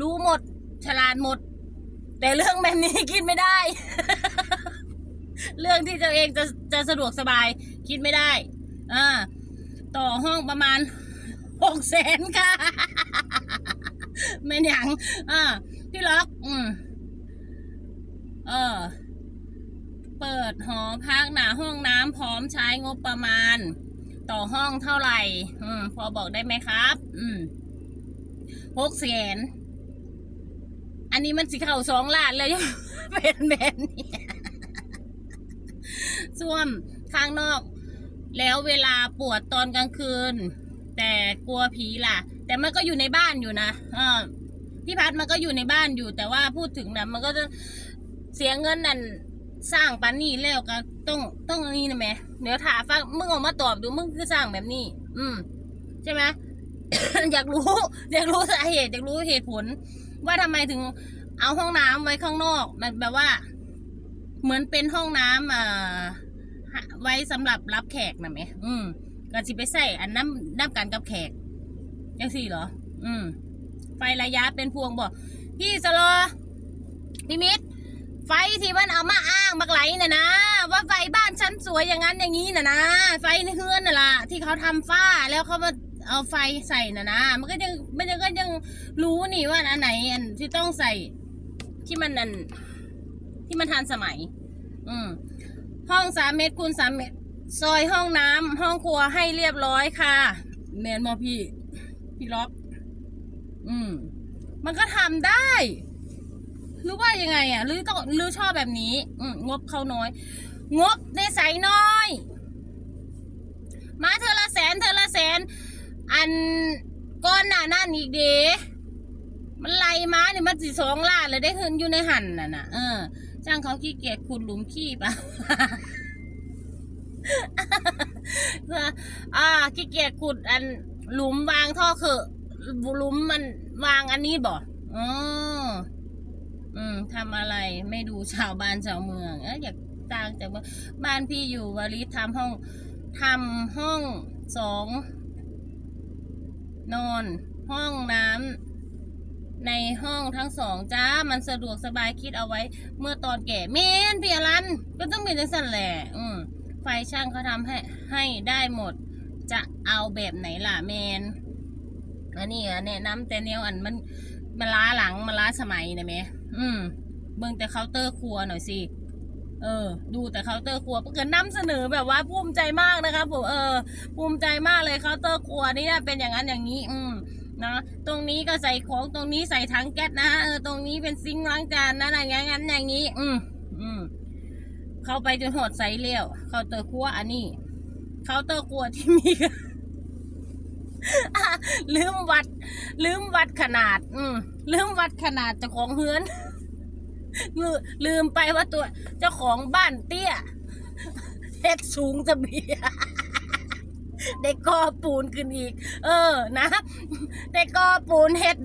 รู้หมด ฉลาดหมด แต่เรื่องแบบนี้คิดไม่ได้ เรื่องที่ตัวเองจะจะสะดวกสบาย คิดไม่ได้อ่าต่อห้องประมาณหกแสนค่ะไม่นหยังอ่าพี่ล็อกอืมเออ เปิดหอพักหนาห้องน้ำพร้อมใช้งบประมาณ ต่อห้องเท่าไหร่ อืม พอบอกได้ไหมครับ อืม หกแสนอันนี้มันสิเข่าสองล้านเลยเป็นแบบนี้ส่วมข้างนอก แล้วเวลาปวดตอนกลางคืน แต่กลัวผีล่ะ แต่มันก็อยู่ในบ้านอยู่นะเออพี่พัดมันก็อยู่ในบ้านอยู่ แต่ว่าพูดถึงนะมันก็จะเสียเงินนั่นสร้างปันนี่แล้วก็ต้องต้องนนี้นะแม่เดี๋ยวถามฟังมึงออกมาตอบดูมึงคือสร้างแบบนี้ อืม ใช่ไหม อยากรู้อยากรู้สาเหตุอยากรู้เหตุผล ว่าทำไมถึงเอาห้องน้ำไว้ข้างนอกแบบว่า เหมือนเป็นห้องน้ำอ่าไว้สำหรับรับแขกนะแม่อืมก็สิไปใส่อันน้ำน้ำกันกับแขกยังสี่เหรอ อืม ไฟระยะเป็นพวงบอกพี่สโลอพี่มิต ไฟที่มันเอามาอ้างบักไหลน่ะนะ ว่าไฟบ้านฉันสวยอย่างนั้นอย่างนี้น่ะนะ ไฟในเฮือนน่ะล่ะที่เขาทำฝ้าแล้วเขามา เอาไฟใส่นะนะ มันก็ยังมันยังก็ยังรู้นี่ว่าอันไหนอันที่ต้องใส่ที่มันอันที่มันทันสมัย อืม ห้องสามเมตรคูณสามเมตร ซอยห้องน้ำห้องครัวให้เรียบร้อยค่ะแมนมอพี่ พี่ล็อกอืม มันก็ทำได้หรือว่ายังไงอะหรือต้องหรือชอบแบบนี้ อืมงบเขาน้อย งบในใสยน้อย มาเธอละแสนเธอละแสน อันก้อนหน้านั่นอีกเดมันไล่มาเนี่ยมันสิสองล้านเลยได้เงินอยู่ในหันน่ะนะเออจ้างเขาขี้เกียจขุดหลุมขี้ปะเพื่ออ่าขี้เกียจขุดอันหลุมวางท่อเขอะหลุมมันวางอันนี้บ่อ๋ออืมทำอะไรไม่ดูชาวบ้านชาวเมืองเอะอยากต่างจากบ้านพี่อยู่วาริทำห้องทำห้องสอง นอน ห้องน้ำในห้องทั้งสองจ้า มันสะดวกสบายคิดเอาไว้ เมื่อตอนแก่เมนพี่อรันก็ต้องเป็นจังสันแหละอืมไฟช่างเขาทำให้ให้ได้หมด จะเอาแบบไหนล่ะแมนอันนี้อะแนะนำแต่แนวอันมันมันล้าหลังมันล้าสมัยนะแม่อืมเบิ่งแต่เคาน์เตอร์ครัวหน่อยสิ เออ ดูแต่เคาน์เตอร์ครัวเกิดนำเสนอแบบว่าภูมิใจมากนะครับผมเออ ภูมิใจมากเลยเคาน์เตอร์ครัวนี่เป็นอย่างนั้นอย่างนี้ อืมนะตรงนี้ก็ใส่ของตรงนี้ใส่ถังแก๊สนะเออตรงนี้เป็นซิงค์ล้างจานนะอะไรอย่างนั้นอย่างนี้ อืมอืมเข้าไปจนหดใสเลี้ยวเคาน์เตอร์ครัวอันนี้เคาน์เตอร์ครัวที่มีลืมวัด ลืมวัดขนาด อืมลืมวัดขนาดจ้าของเฮือน ลืมลืมไปว่าตัว เจ้าของบ้านเตี้ยเฮ็ดสูงจะเบียได้ก่อปูนขึ้นอีก เออนะได้ก่อปูนเฮ็ด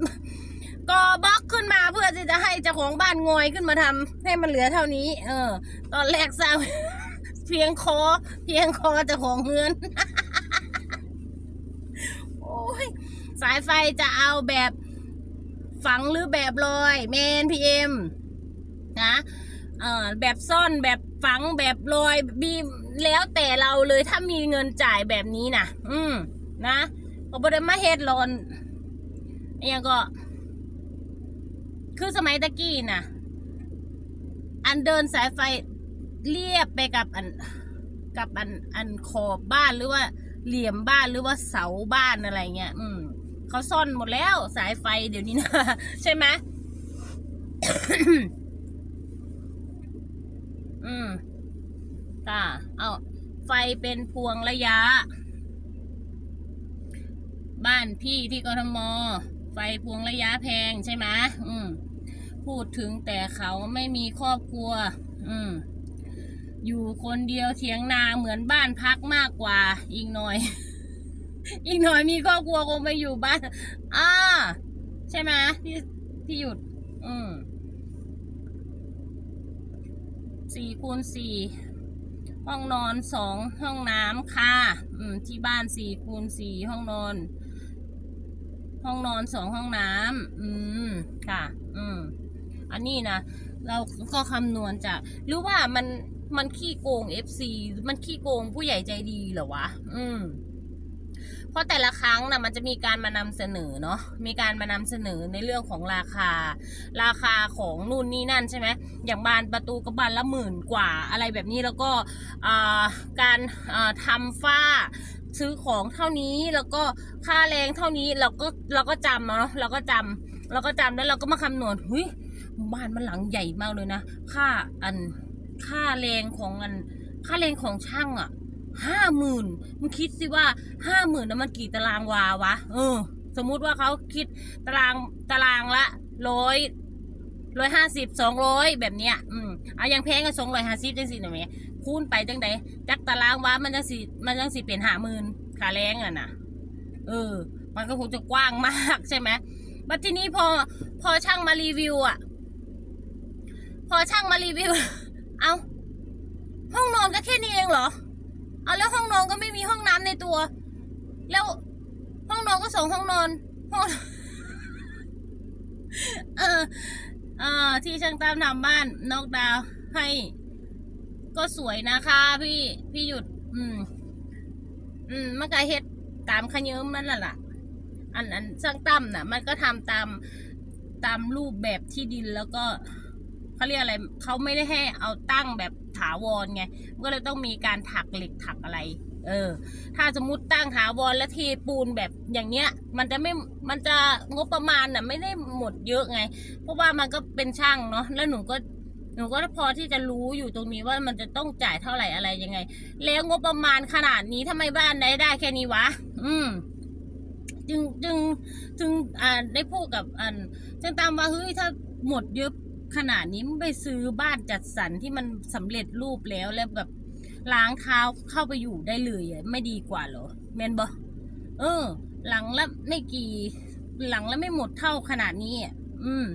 ก่อบล็อกขึ้นมาเพื่อที่จะให้เจ้าของบ้านงอยขึ้นมาทำให้มันเหลือเท่านี้ เออ ตอนแรกสร้างเพียงคอ เพียงคอเจ้าของเงินโอ้ยสายไฟจะเอาแบบฝังหรือแบบลอย เมนพีเอ็ม นะเอ่อแบบซ่อนแบบฝังแบบลอยบีแล้วแต่เราเลยถ้ามีเงินจ่ายแบบนี้นะอืมนะก็บริมาเฮ็ดรอนอหยังก็ คือสมัยตะกี้นะอันเดินสายไฟเรียบไปกับอันกับอันอันขอบบ้านหรือว่าเหลี่ยมบ้านหรือว่าเสาบ้านอะไรเงี้ย อืมเขาซ่อนหมดแล้วสายไฟเดี๋ยวนี้นะ ใช่ไหม อืมค่ะเอาไฟเป็นพวงระยะ บ้านพี่ที่กทม ไฟพวงระยะแพงใช่ไหมอืม พูดถึงแต่เขาไม่มีครอบครัว อืม อยู่คนเดียวเถียงนาเหมือนบ้านพักมากกว่า อีกหน่อย อีกหน่อยมีครอบครัวคงไปอยู่บ้าน อ่า ใช่ไหมพี่พี่หยุด อืม สี่คูณสี่ห้องนอนสองห้องน้ำค่ะอืมที่บ้านสี่คูณสี่ห้องนอน ห้องนอนสองห้องน้ำอืมค่ะ อืมอันนี้นะเราก็คำนวณจากหรือว่ามันมันขี้โกง FC มันขี้โกงผู้ใหญ่ใจดีเหรอวะ อืม เพราะแต่ละครั้งนะมันจะมีการมานำเสนอเนาะมีการมานำเสนอในเรื่องของราคา ราคาของนู่นนี่นั่นใช่ไหมอย่างบานประตูก็บานละหมื่นกว่าอะไรแบบนี้แล้วก็อ่าการอ่าทำฝ้าซื้อของเท่านี้แล้วก็ค่าแรงเท่านี้เราก็เราก็จำเนาะเราก็จำเราก็จำแล้วเราก็มาคำนวณเฮ้ยบ้านมันหลังใหญ่มากเลยนะ ค่าอันค่าแรงของอันค่าแรงของช่างอะ่ะ ห้าหมื่นมึงคิดสิว่าห้าหมื่นนะมันกี่ตารางวาวะ เออ สมมุติว่าเขาคิดตารางตารางละร้อยร้อยห้าสิบสองร้อยแบบเนี้ย อืมเอาอย่างแพงก็สองร้อยห้าสิบจังสิหน่อยไหมคูณไปจังใดจักตารางวามันจังสิมันจังสิเป็นห้าหมื่นค่าแรงอะนะเออ มันก็คงจะกว้างมากใช่ไหมบัดทีนี้พอพอช่างมารีวิวอะ พอช่างมารีวิว เอาห้องนอนก็แค่นี้เองเหรอ นอนก็ไม่มีห้องน้ำในตัว แล้วห้องนอนก็สองห้องนอนห้องเออเออที่ช่างตามทำบ้านนอกดาวให้ ก็สวยนะคะพี่พี่หยุด อืม อืมมันก็เฮ็ดตามขยืมนั่นแหละล่ะ อันอันช่างตั้มน่ะ มันก็ทำตามตามรูปแบบที่ดินแล้วก็ เขาเรียกอะไรเขาไม่ได้ให้เอาตั้งแบบถาวรไงก็เลยต้องมีการถักเหล็กถักอะไร เออ ถ้าสมมติตั้งถาวรแล้วเทปูนแบบอย่างเงี้ย มันจะไม่มันจะงบประมาณน่ะไม่ได้หมดเยอะไง เพราะว่ามันก็เป็นช่างเนาะแล้วหนูก็หนูก็พอที่จะรู้อยู่ตรงนี้ว่ามันจะต้องจ่ายเท่าไหร่อะไรยังไง แล้วงบประมาณขนาดนี้ทำไมบ้านได้ได้แค่นี้วะ อืม จึงจึงจึงอ่าได้พูดกับอันจึงตามว่าเฮ้ยถ้าหมดเยอะ ขนาดนี้มึงไปซื้อบ้านจัดสรรที่มันสำเร็จรูปแล้วแล้วแบบล้างเท้าเข้าไปอยู่ได้เลยไม่ดีกว่าเหรอแมนบอเออ หลังละไม่กี่ หลังละไม่หมดเท่าขนาดนี้อืม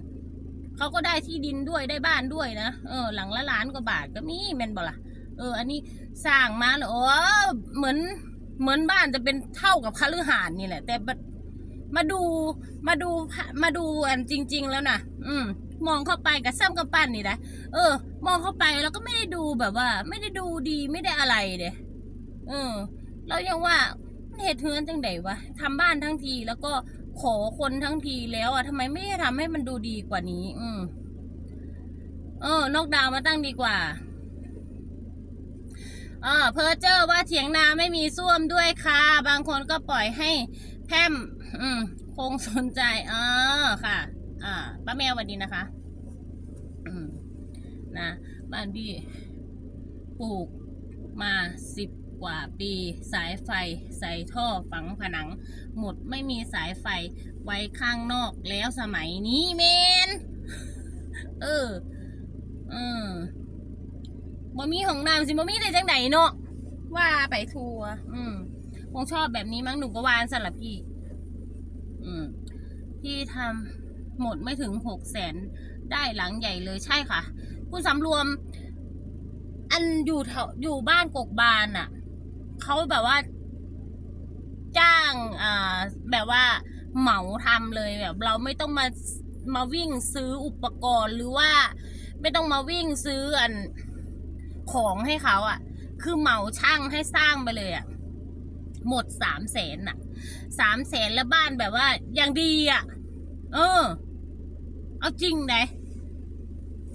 เขาก็ได้ที่ดินด้วยได้บ้านด้วยนะเออ หลังละล้านกว่าบาทก็มีแมนบอล่ะเออ อันนี้สร้างมาแล้วโอ้เหมือนเหมือนบ้านจะเป็นเท่ากับคฤหาสน์นี่แหละ แต่มาดูมาดูมาดูอันจริง ๆ แล้วนะ อืม มองเข้าไปกับซ้ำกับปั้นนี่นะเออ มองเข้าไปแล้วก็ไม่ได้ดูแบบว่า ไม่ได้ดูดีไม่ได้อะไรเด้เออ เรายังว่าเหตุเทือนจังไดวะทำบ้านทั้งทีแล้วก็ขอคนทั้งทีแล้วอะทำไมไม่ทำให้มันดูดีกว่านี้ อืม เออนอกดาวมาตั้งดีกว่าเออเพอเจอร์ว่าเถียงนาไม่มีส้วมด้วยค่ะ บางคนก็ปล่อยให้แพรมอืม คงสนใจ เออค่ะ อ่าป้าแมวสวัสดีนะคะ อืมนะบ้านพี่ปลูกมาสิบกว่าปีสายไฟ ใส่ท่อฝังผนัง หมดไม่มีสายไฟไว้ข้างนอกแล้วสมัยนี้เมน เออเออบ่มีของน้ำสิบ่มีได้จังไดเนาะว่าไปทัวร์อืมคงชอบแบบนี้มั้งหนูก็วานสลับพี่ อืมพี่ทำ หมดไม่ถึงหกแสนได้หลังใหญ่เลยใช่ค่ะ คุณสำรวม อันอยู่แถวอยู่บ้านกกบานอะ่ะเขาแบบว่า จ้างอ่าแบบว่าเหมาทำเลยแบบ เราไม่ต้องมามาวิ่งซื้ออุปกรณ์หรือว่า ไม่ต้องมาวิ่งซื้ออันของให้เขาอะ่ะ คือเหมาช่างให้สร้างไปเลยอะ่ะหมดสามแสนอะสามแสนแล้วบ้านแบบว่าอย่างดีอะ่ะ เออ เอาจริงไหน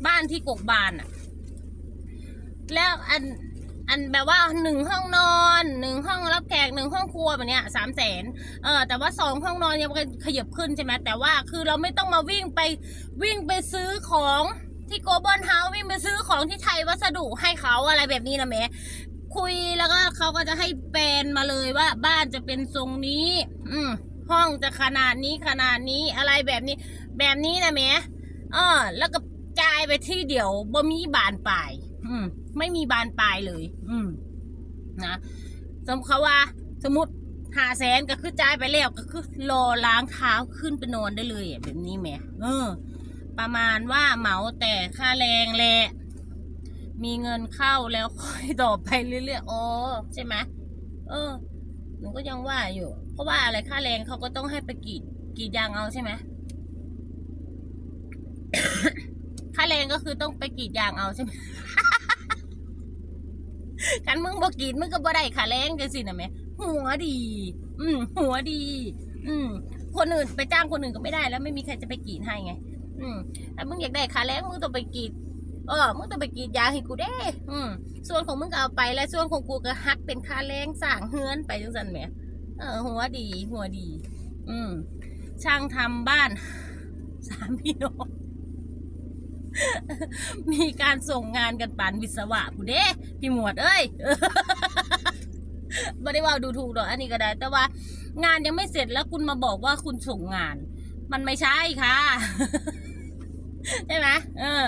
บ้านที่กกบานอะ่ะแล้วอันอันแบบว่าหนึ่งห้องนอนหนึ่งห้องรับแขกหนึ่งห้องครัวแบบเนี้ยสามแสนเออแต่ว่าสองห้องนอนยังขยับขึ้นใช่ไหมแต่ว่าคือเราไม่ต้องมาวิ่งไปวิ่งไปซื้อของที่โกลบอลเฮาส์วิ่งไปซื้อของที่ไทยวัสดุให้เขาอะไรแบบนี้นะแม่คุยแล้วก็เขาก็จะให้แปลนมาเลยว่าบ้านจะเป็นทรงนี้ อืม ห้องจะขนาดนี้ขนาดนี้อะไรแบบนี้ แบบนี้นะแม่เออ แล้วก็จ่ายไปที่เดียวบ่มีบานปลายอืม ไม่มีบานปลายเลย อืม นะสมมติเขาว่า สมมติหาแสนก็คือจ่ายไปแล้วก็คือรอล้างเท้าขึ้นไปนอนได้เลยแบบนี้แหมเออ ประมาณว่าเหมาแต่ค่าแรงแหละมีเงินเข้าแล้วค่อยต่อไปเรื่อยๆอ๋อใช่ไหมเออ หนูก็ยังว่าอยู่ เพราะว่าอะไรค่าแรงเขาก็ต้องให้ไปกีดกีดยางเอาใช่ไหมค่าแรงก็คือต้องไปกีดยางเอาใช่ไหมคันมึงบ่กรีดมึงก็บ่ได้ค่าแรงจังสินะแม่หัวดี อืม หัวดี อืม คนอื่นไปจ้างคนอื่นก็ไม่ได้แล้วไม่มีใครจะไปกีดให้ไง อืมถ้ามึงอยากได้ค่าแรงมึงต้องไปกีด เออมึงต้องไปกรีดยางให้กูเด้ อืมส่วนของมึงก็เอาไปแล้วส่วนของกูก็ฮักเป็นค่าแรงสร้างเฮือนไปจังสันแหมเออ หัวดี หัวดี อืมช่างทำบ้านสามพี่น้องมีการส่งงานกันปานวิศวะผู้เด้พี่หมวดเอ้ยไม่ได้ว่าดูถูกหรอกอันนี้ก็ได้ แต่ว่างานยังไม่เสร็จแล้วคุณมาบอกว่าคุณส่งงาน มันไม่ใช่ค่ะ ใช่ไหมเออ